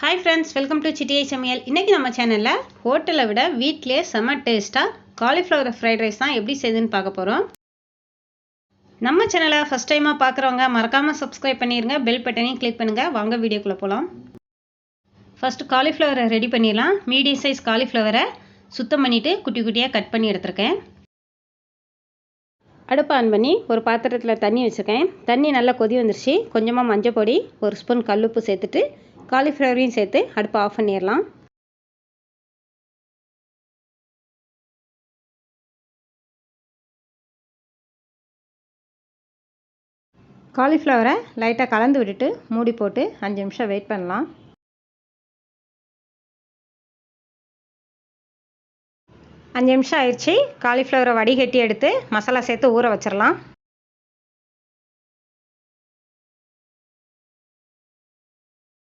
Hi friends welcome to சிட்டிஐ சமையல் இன்றைக்கி நம்ம சேனலில் ஹோட்டலை விட வீட்டிலே செம்ம டேஸ்ட்டாக காலிஃப்ளவர் ஃப்ரைட் ரைஸ் தான் எப்படி செய்யுதுன்னு பார்க்க போகிறோம் நம்ம சேனலை ஃபஸ்ட் டைமாக பார்க்குறவங்க மறக்காமல் சப்ஸ்கிரைப் பண்ணிடுங்க பெல் பட்டனையும் கிளிக் பண்ணுங்கள் வாங்க வீடியோக்குள்ளே போகலாம் ஃபஸ்ட்டு காலிஃப்ளவரை ரெடி பண்ணிடலாம். மீடியம் சைஸ் காலிஃப்ளவரை சுத்தம் பண்ணிவிட்டு குட்டி குட்டியாக கட் பண்ணி எடுத்திருக்கேன். அடுப்பு ஆன் பண்ணி ஒரு பாத்திரத்தில் தண்ணி வச்சுருக்கேன். தண்ணி நல்லா கொதி வந்துருச்சு. கொஞ்சமாக மஞ்சள் பொடி ஒரு ஸ்பூன் கல்லுப்பு சேர்த்துட்டு காலிஃப்ளவரையும் சேர்த்து அடுப்பை ஆஃப் பண்ணிடலாம். காலிஃப்ளவரை லைட்டாக கலந்து விட்டுட்டு மூடி போட்டு அஞ்சு நிமிஷம் வெயிட் பண்ணலாம். அஞ்சு நிமிஷம் ஆயிடுச்சு. காலிஃப்ளவரை வடிகட்டி எடுத்து மசாலா சேர்த்து ஊற வச்சிடலாம்.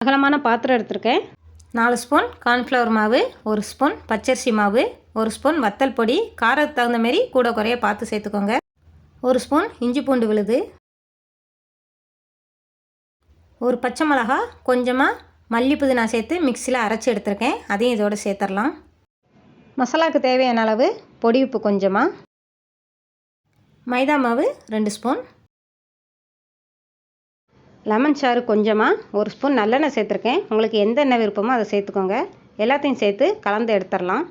அகலமான பாத்திரம் எடுத்திருக்கேன். நாலு ஸ்பூன் கார்ன்ஃப்ளவர் மாவு ஒரு ஸ்பூன் பச்சரிசி மாவு ஒரு ஸ்பூன் வத்தல் பொடி காரத்துக்கு தகுந்த மாரி கூட குறைய பார்த்து சேர்த்துக்கோங்க. ஒரு ஸ்பூன் இஞ்சி பூண்டு விழுது. ஒரு பச்சை மிளகா கொஞ்சமாக மல்லி புதினா சேர்த்து மிக்சியில் அரைச்சி எடுத்திருக்கேன். அதையும் இதோடு சேர்த்துடலாம் மசாலாவுக்கு தேவையான அளவு பொடி உப்பு கொஞ்சமாக மைதா மாவு ரெண்டு ஸ்பூன். லெமன் சாறு கொஞ்சமாக ஒரு ஸ்பூன் நல்லெண்ணெய் சேர்த்துருக்கேன். உங்களுக்கு எந்த எண்ணெய் விருப்பமோ அதை சேர்த்துக்கோங்க. எல்லாத்தையும் சேர்த்து கலந்து எடுத்துடலாம்.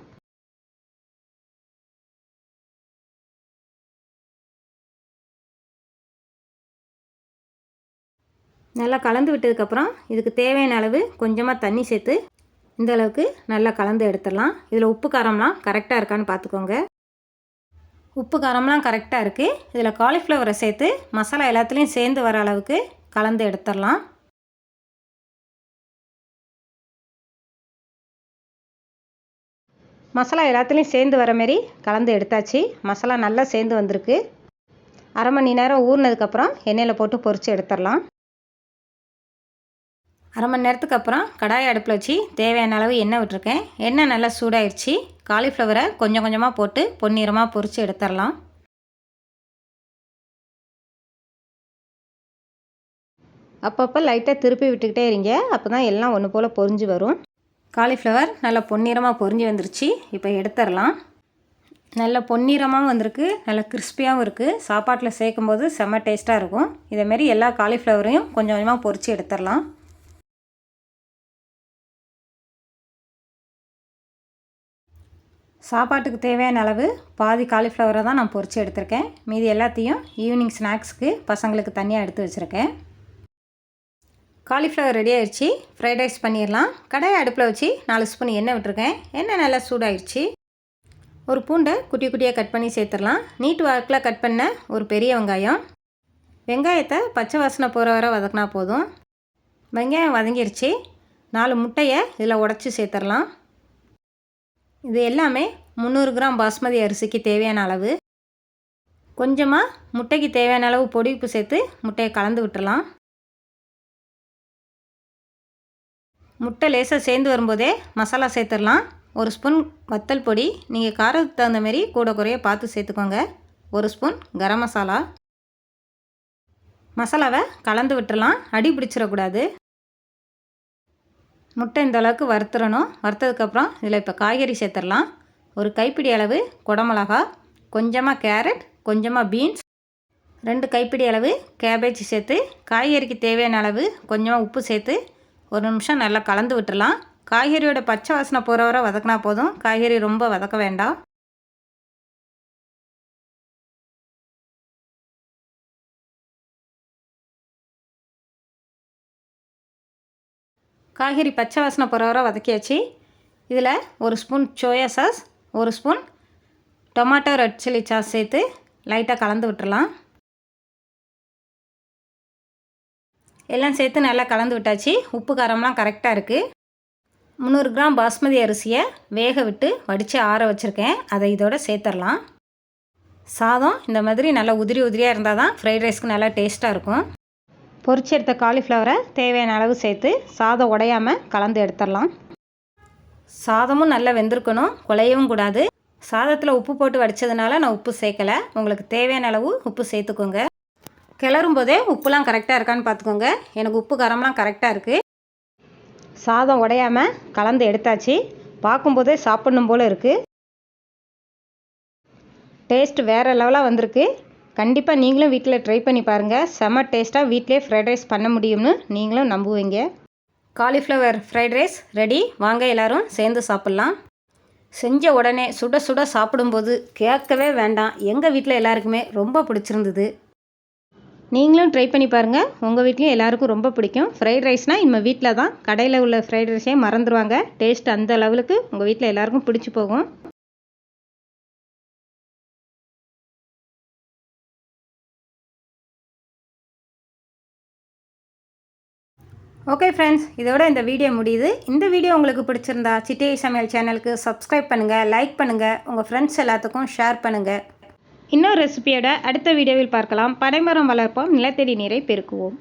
நல்லா கலந்து விட்டதுக்கப்புறம் இதுக்கு தேவையான அளவு கொஞ்சமாக தண்ணி சேர்த்து இந்த அளவுக்கு நல்லா கலந்து எடுத்துடலாம். இதில் உப்பு காரம்லாம் கரெக்டாக இருக்கான்னு பார்த்துக்கோங்க. உப்பு காரம்லாம் கரெக்டாக இருக்குது இதில் காலிஃப்ளவரை சேர்த்து மசாலா எல்லாத்துலேயும் சேர்ந்து வர அளவுக்கு கலந்து எடுத்துடலாம். மசாலா எல்லாத்துலேயும் சேர்ந்து வர மாரி கலந்து எடுத்தாச்சு. மசாலா நல்லா சேர்ந்து வந்திருக்கு. அரை மணி நேரம் ஊறினதுக்கப்புறம் எண்ணெயில் போட்டு பொரித்து எடுத்துடலாம். அரை மணி நேரத்துக்கு அப்புறம் கடாய் அடுப்பில் வச்சு தேவையான அளவு எண்ணெய் விட்டுருக்கேன். எண்ணெய் நல்லா சூடாயிடுச்சு காலிஃப்ளவரை கொஞ்சம் கொஞ்சமாக போட்டு பொன்னிறமாக பொரித்து எடுத்துடலாம். அப்பப்போ லைட்டாக திருப்பி விட்டுக்கிட்டே இருங்க. அப்போ தான் எல்லாம் ஒன்று போல் பொரிஞ்சு வரும். காலிஃப்ளவர் நல்லா பொன்னிறமாக பொரிஞ்சு வந்துருச்சு. இப்போ எடுத்துடலாம். நல்ல பொன்னிறமாகவும் வந்திருக்கு. நல்ல கிறிஸ்பியாகவும் இருக்குது சாப்பாட்டில் சேர்க்கும் போது செம்ம டேஸ்ட்டாக இருக்கும் இதேமாரி எல்லா காலிஃப்ளவரையும் கொஞ்சம் கொஞ்சமாக பொரித்து எடுத்துடலாம். சாப்பாட்டுக்கு தேவையான அளவு பாதி காலிஃப்ளவரை தான் நான் பொறிச்சு எடுத்திருக்கேன். மீதி எல்லாத்தையும் ஈவினிங் ஸ்நாக்ஸுக்கு பசங்களுக்கு தனியாக எடுத்து வச்சுருக்கேன். காலிஃப்ளவர் ரெடி ஆயிடுச்சு. ஃப்ரைட் ரைஸ் பண்ணிடலாம். கடையை அடுப்பில் வச்சு நாலு ஸ்பூன் எண்ணெய் விட்டுருக்கேன். எண்ணெய் நல்லா சூடாயிடுச்சு. ஒரு பூண்டை குட்டி குட்டியாக கட் பண்ணி சேர்த்துடலாம். நீட்டு வாக்கில் கட் பண்ண ஒரு பெரிய வெங்காயம். வெங்காயத்தை பச்சை வாசனை போகிற வர வதக்கினா போதும். வெங்காயம் வதங்கிருச்சு. நாலு முட்டையை இதில் உடச்சி சேர்த்துடலாம். இது எல்லாமே முந்நூறு கிராம் பாஸ்மதி அரிசிக்கு தேவையான அளவு. கொஞ்சமாக முட்டைக்கு தேவையான அளவு பொடி உப்பு சேர்த்து முட்டையை கலந்து விட்டுடலாம். முட்டை லேசாக சேர்ந்து வரும்போதே மசாலா சேர்த்துடலாம். ஒரு ஸ்பூன் வத்தல் பொடி. நீங்கள் காரத்துக்கு தகுந்த மாரி கூட குறைய பார்த்து சேர்த்துக்கோங்க. ஒரு ஸ்பூன் கரம் மசாலா. மசாலாவை கலந்து விட்டுறலாம் அடி பிடிச்சிடக்கூடாது. முட்டை இந்த அளவுக்கு வறுத்துறணும் வறுத்ததுக்கப்புறம் இதில் இப்போ காய்கறி சேர்த்துடலாம். ஒரு கைப்பிடி அளவு குடமிளகா கொஞ்சமாக கேரட் கொஞ்சமாக பீன்ஸ் ரெண்டு கைப்பிடி அளவு கேபேஜ் சேர்த்து காய்கறிக்கு தேவையான அளவு கொஞ்சமாக உப்பு சேர்த்து ஒரு நிமிஷம் நல்லா கலந்து விட்டுடலாம். காய்கறியோட பச்சை வாசனை போகிற வரை வதக்கினா போதும். காய்கறி ரொம்ப வதக்க வேண்டாம். காய்கறி பச்சை வாசனை போகிற வரை வதக்கியாச்சு. இதில் ஒரு ஸ்பூன் சோயா சாஸ் ஒரு spoon tomato red chilli sauce சேர்த்து லைட்டாக கலந்து விட்டுடலாம். எல்லாம் சேர்த்து நல்லா கலந்து விட்டாச்சு. உப்பு காரம்லாம் கரெக்டாக இருக்குது முந்நூறு கிராம் பாஸ்மதி அரிசியை வேக விட்டு வடித்து ஆற வச்சுருக்கேன். அதை இதோட சேர்த்துடலாம் சாதம் இந்த மாதிரி நல்லா உதிரி உதிரியாக இருந்தால் தான் ஃப்ரைட் ரைஸ்க்கு நல்லா டேஸ்ட்டாக இருக்கும். பொரிச்சு எடுத்த காலிஃப்ளவரை தேவையான அளவு சேர்த்து சாதம் உடையாமல் கலந்து எடுத்துடலாம் சாதமும் நல்லா வெந்திருக்கணும். குலையவும் கூடாது. சாதத்தில் உப்பு போட்டு வடித்ததுனால நான் உப்பு சேர்க்கலை. உங்களுக்கு தேவையான அளவு உப்பு சேர்த்துக்கோங்க. கிளறும் போதே உப்புலாம் கரெக்டாக இருக்கான்னு பார்த்துக்கோங்க. எனக்கு உப்பு காரம்லாம் கரெக்டாக இருக்குது சாதம் உடையாமல் கலந்து எடுத்தாச்சு. பார்க்கும்போதே சாப்பிட்ணும் போல் இருக்குது டேஸ்ட் வேறு லெவலாக வந்திருக்கு. கண்டிப்பாக நீங்களும் வீட்டில் ட்ரை பண்ணி பாருங்கள் செம்ம டேஸ்ட்டாக வீட்டிலே ஃப்ரைட் ரைஸ் பண்ண முடியும்னு நீங்களும் நம்புவீங்க. காலிஃப்ளவர் ஃப்ரைட் ரைஸ் ரெடி வாங்க எல்லாரும் சேர்ந்து சாப்பிட்லாம். செஞ்ச உடனே சுட சுட சாப்பிடும்போது கேட்கவே வேண்டாம். எங்கள் வீட்டில் எல்லாருக்குமே ரொம்ப பிடிச்சிருந்தது. நீங்களும் ட்ரை பண்ணி பாருங்கள் உங்கள் வீட்லேயும் எல்லாருக்கும் ரொம்ப பிடிக்கும். ஃப்ரைட் ரைஸ்னால் நம்ம வீட்டில் தான். கடையில் உள்ள ஃப்ரைட் ரைஸே மறந்துடுவாங்க டேஸ்ட் அந்த லெவலுக்கு உங்கள் வீட்டில் எல்லாருக்கும் பிடிச்சி போகும். ஓகே ஃப்ரெண்ட்ஸ் இதோட இந்த வீடியோ முடியுது. இந்த வீடியோ உங்களுக்கு பிடிச்சிருந்தா சிட்டி சமையல் சேனலுக்கு சப்ஸ்கிரைப் பண்ணுங்கள் லைக் பண்ணுங்கள் உங்கள் ஃப்ரெண்ட்ஸ் எல்லாத்துக்கும் ஷேர் பண்ணுங்கள் இன்னொரு ரெசிபியோட அடுத்த வீடியோவில் பார்க்கலாம். பனைமரம் வளர்ப்போம். நிலத்தடி நீரை பெருக்குவோம்.